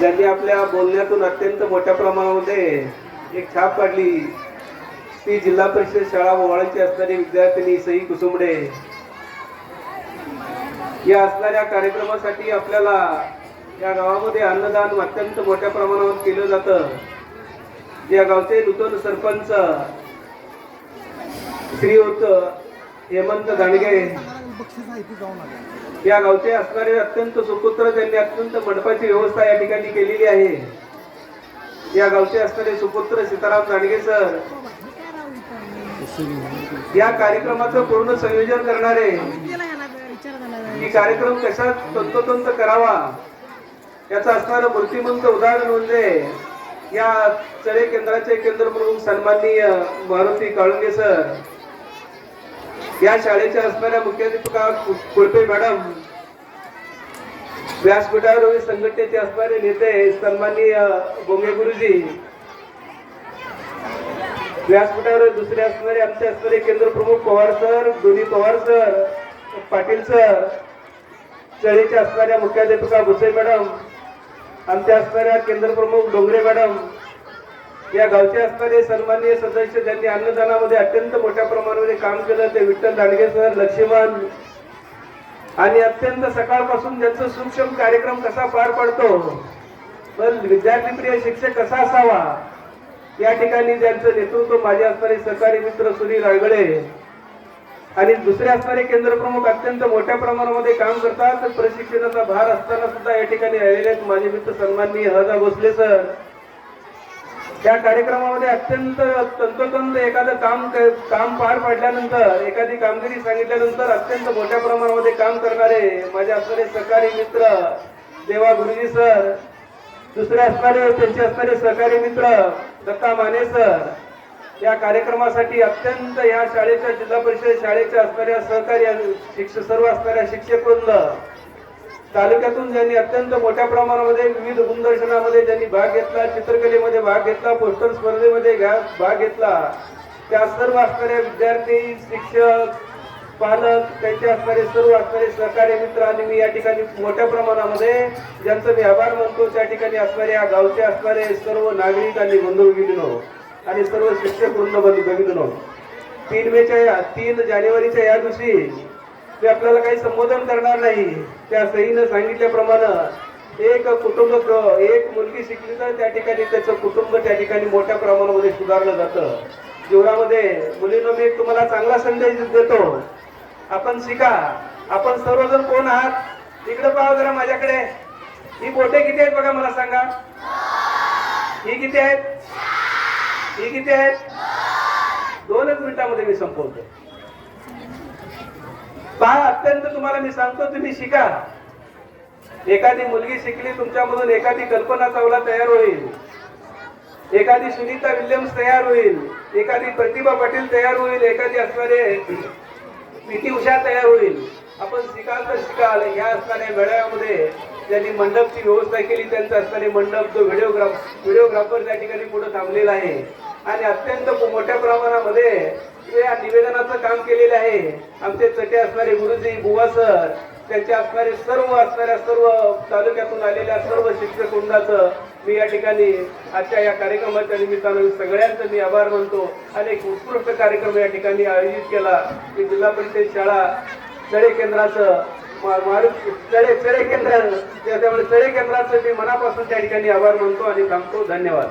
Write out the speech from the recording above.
ज्यांनी आपल्या बोलण्यातून अत्यंत मोठ्या प्रमाणामध्ये एक छाप काढली. ती जिल्हा परिषद शाळा ओवाळाची असणारी विद्यार्थिनी सई कुसुंबडे या असणाऱ्या कार्यक्रमासाठी आपल्याला या गावामध्ये अन्नदान अत्यंत मोठ्या प्रमाणावर केलं जातं. या गावचे नूतन सरपंच श्रीयुत हेमंत दांडगे या गावचे असणारे अत्यंत सुपुत्र त्यांनी अत्यंत मंडपाची व्यवस्था या ठिकाणी केलेली आहे. या गावचे असणारे सुपुत्र सीताराम जाणगे सर या कार्यक्रमाचं पूर्ण संयोजन करणारे की कार्यक्रम कशा तंतोतंत करावा याचं असणारं मूर्तिमंत उदाहरण म्हणजे या चळे केंद्राचे केंद्र म्हणून सन्माननीय मारुती काळुंगे सर या शाळेच्या असणाऱ्या मुख्याध्यापिका कुळपे मॅडम. व्यासपीठावर संघटनेचे असणारे नेते सन्माननीय बोंगे गुरुजी. व्यासपीठावर दुसरे असणारे आमचे असणारे केंद्र प्रमुख पवार सर दोन्ही पवार सर पाटील सर शाळेच्या असणाऱ्या मुख्याध्यापिका भुसे मॅडम आमच्या असणाऱ्या केंद्र प्रमुख डोंगरे मॅडम या गावचे असणारे सन्माननीय सदस्य ज्यांनी अन्नदानामध्ये अत्यंत मोठ्या प्रमाणामध्ये काम केलं ते विठ्ठल दांडगे सर लक्ष्मण. आणि अत्यंत सकाळपासून ज्यांचं सूक्ष्म कार्यक्रम कसा पार पडतो पण विद्यार्थीप्रिय शिक्षक कसा असावा या ठिकाणी ज्यांचं नेतृत्व माझे असणारे सहकारी मित्र सुनील रायगडे आणि दुसरे असणारे केंद्र प्रमुख अत्यंत मोठ्या प्रमाणामध्ये काम करतात प्रशिक्षणाचा भार असताना सुद्धा या ठिकाणी आलेले आहेत माझे मित्र सन्माननीय हजा भोसले सर. त्या कार्यक्रमामध्ये अत्यंत तंतोतंत एखादं काम काम पार पाडल्यानंतर एखादी कामगिरी सांगितल्यानंतर अत्यंत मोठ्या प्रमाणामध्ये काम करणारे माझे असणारे सहकारी मित्र देवा गुरुजी सर दुसरे असणारे त्यांचे असणारे सहकारी मित्र दत्ता माने सर या कार्यक्रमासाठी अत्यंत या शाळेच्या जिल्हा परिषद शाळेच्या असणाऱ्या सहकारी शिक्षक सर्व असणाऱ्या शिक्षक तालुक्यातून ज्यांनी अत्यंत मोठ्या प्रमाणामध्ये विविध गुणदर्शनामध्ये ज्यांनी भाग घेतला चित्रकलेमध्ये भाग घेतला पोस्टर स्पर्धेमध्ये घ्या- भाग घेतला त्या सर्व असणाऱ्या विद्यार्थी शिक्षक पालक त्यांचे असणारे सर्व असणारे सहकार्य मित्र आणि मी या ठिकाणी मोठ्या प्रमाणामध्ये ज्यांचं मी आभार मानतो त्या ठिकाणी असणारे या गावचे असणारे सर्व नागरिक आणि बंधू आणि सर्व शिक्षक वृंद बंधू तीन मेच्या या तीन जानेवारीच्या या दिवशी मी आपल्याला काही संबोधन करणार नाही. त्या सईनं सांगितल्याप्रमाणे एक कुटुंब एक मुलगी शिकली तर त्या ठिकाणी त्याचं कुटुंब त्या ठिकाणी मोठ्या प्रमाणामध्ये सुधारलं जातं. जीवनामध्ये मुलींना मी एक तुम्हाला चांगला संदेश देतो. आपण शिका. आपण सर्वजण कोण आहात? इकडे पहा जरा माझ्याकडे. ही बोटे किती आहेत बघा मला सांगा. ही किती आहेत? ही किती आहेत? दोनच मिनिटामध्ये मी संपवतो. पहा अत्यंत तुम्हाला मी सांगतो तुम्ही शिका. एखादी मुलगी शिकली तुमच्यामधून एखादी कल्पना चावला तयार होईल. एखादी सुनीता विल्यम्स तयार होईल. एखादी प्रतिभा पाटील तयार होईल. एखादी असणारे पीटी उषा तयार होईल. आपण शिकाल तर शिकाल. या असणाऱ्या मेळाव्यामध्ये ज्यांनी मंडपची व्यवस्था केली. त्यांचा असणारे मंडप जो व्हिडिओग्राफ व्हिडिओग्राफर त्या ठिकाणी पुढे थांबलेला आहे. आणि अत्यंत मोठ्या प्रमाणामध्ये या निवेदनाचं काम केलेलं आहे. आमचे चटे असणारे गुरुजी बुवा सर त्यांचे असणारे सर्व असणाऱ्या सर्व तालुक्यातून आलेल्या सर्व शिक्षक वृंदाचं मी या ठिकाणी आजच्या या कार्यक्रमाच्या निमित्तानं सगळ्यांचं मी आभार मानतो. आणि एक उत्कृष्ट कार्यक्रम या ठिकाणी आयोजित केला. की जिल्हा परिषद शाळा चळे केंद्राचं मा- मारू चळे चळे केंद्र त्याच्यामुळे चळे केंद्राचं मी मनापासून त्या ठिकाणी आभार मानतो आणि थांबतो. धन्यवाद.